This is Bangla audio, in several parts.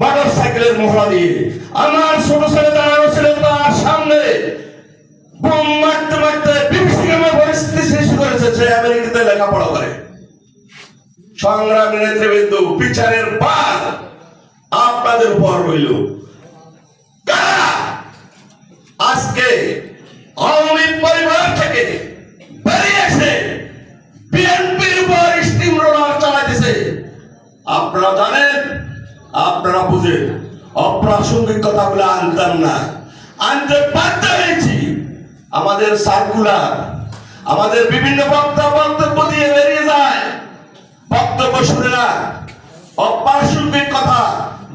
মোটর সাইকেলের মহড়া দিয়ে আমার ছোট ছেলে দাঁড়ানো ছিল তার সামনে। বোম মারতে মারতে পরিস্থিতি সৃষ্টি করেছে, সে আমেরিকাতে লেখাপড়া করে। সংগ্রামী নেতৃবৃন্দ, বিচারের আপনাদের উপর রইল। আজকে আওয়ামী পরিবার থেকে বিএনপির উপর স্টিম রোলার চালাইতেছে। আপনারা জানেন আপনারা বুঝেন অপ্রাসঙ্গিক কথাগুলো আনতাম না। আনতে বাধ্য হয়েছি। আমাদের সার্কুলার আমাদের বিভিন্ন বক্তব্য বক্তব্য দিয়ে বেরিয়ে যায়। বক্তব্য শুনে না অপ্রাসঙ্গিক কথা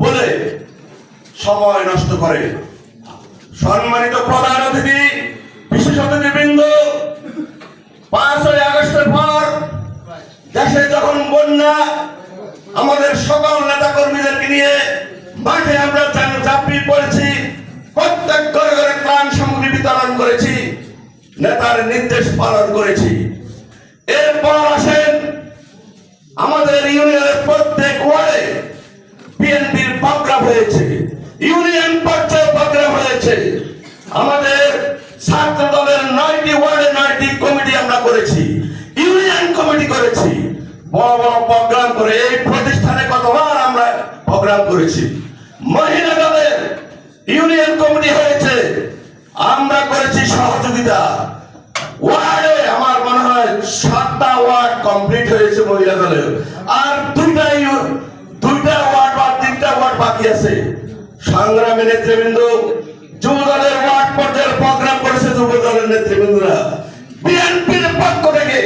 বলে সময় নষ্ট করে। সম্মানিত প্রধান অতিথি বিশেষ অতিথিবৃন্দ পাঁচই আগস্টের পর দেশে যখন বন্যা, আমাদের সকল নেতা কর্মীদেরকে নিয়ে মাঠে আমরা চাপিয়ে পড়েছি, প্রত্যেক ঘরে ঘরে ত্রাণ সামগ্রী বিতরণ করেছি, নেতার নির্দেশ পালন করেছি। এরপর আসেন আমাদের ইউনিয়নের প্রত্যেক ওয়ার্ডে বিএনপির প্রোগ্রাম হয়েছে, ইউনিয়ন পর্যায়ে প্রোগ্রাম হয়েছে। আমাদের ছাত্র দলের নয়টি ওয়ার্ডে নয়টি কমিটি আমরা করেছি, ইউনিয়ন কমিটি করেছি। বড় বড় প্রোগ্রাম করে এই আমরা প্রোগ্রাম করেছি। মহিলা দলের ইউনিয়ন কমিটি হয়েছে। আমরা করেছি সহযোগিতা। ওয়ার্ডে আমার মনে হয় সাতটা ওয়ার্ড কমপ্লিট হয়েছে মহিলা দলের। আর দুইটা দুইটা ওয়ার্ড বা তিনটা ওয়ার্ড বাকি আছে। সংগ্রামী নেতৃবৃন্দ, যুব দলের ওয়ার্ড পর্যায়ের প্রোগ্রাম করেছে যুব দলের নেতৃবৃন্দরা। বিএনপির পক্ষ থেকে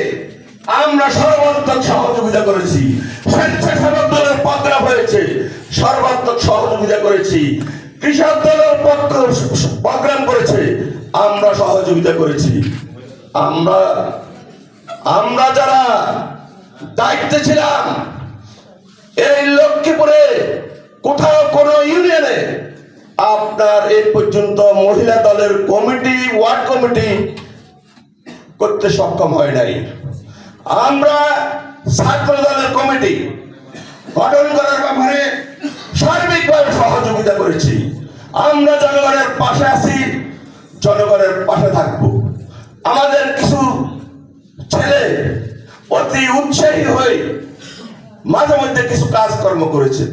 আমরা সর্বাত্মক সহযোগিতা করেছি। স্বেচ্ছাসেবক সর্বাত্মক সহযোগিতা করেছি। কৃষক দলের পক্ষ প্রোগ্রাম করেছে। আমরা সহযোগিতা করেছি। আমরা আমরা যারা দায়িত্বে ছিলাম, এই লক্ষ্মীপুরে কোথাও কোন ইউনিয়নে, আপনার এই পর্যন্ত মহিলা দলের কমিটি, ওয়ার্ড কমিটি করতে সক্ষম হয় নাই। আমরা ছাত্র দলের কমিটি গঠন করার ব্যাপারে সহযোগিতা করেছি। আমরা জনগণের পাশে আছি, জনগণের পাশে থাকব। আমাদের কিছু ছেলে অতি উৎসাহী হয়ে মাঝে মধ্যে কিছু কাজকর্ম করেছে।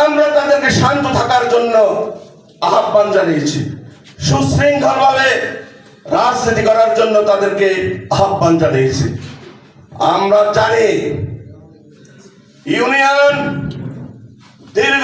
আমরা তাদেরকে শান্ত থাকার জন্য আহ্বান জানিয়েছি। সুশৃঙ্খল ভাবে রাজনীতি করার জন্য তাদেরকে আহ্বান জানিয়েছি। আমরা জানি, ইউনিয়ন দীর্ঘ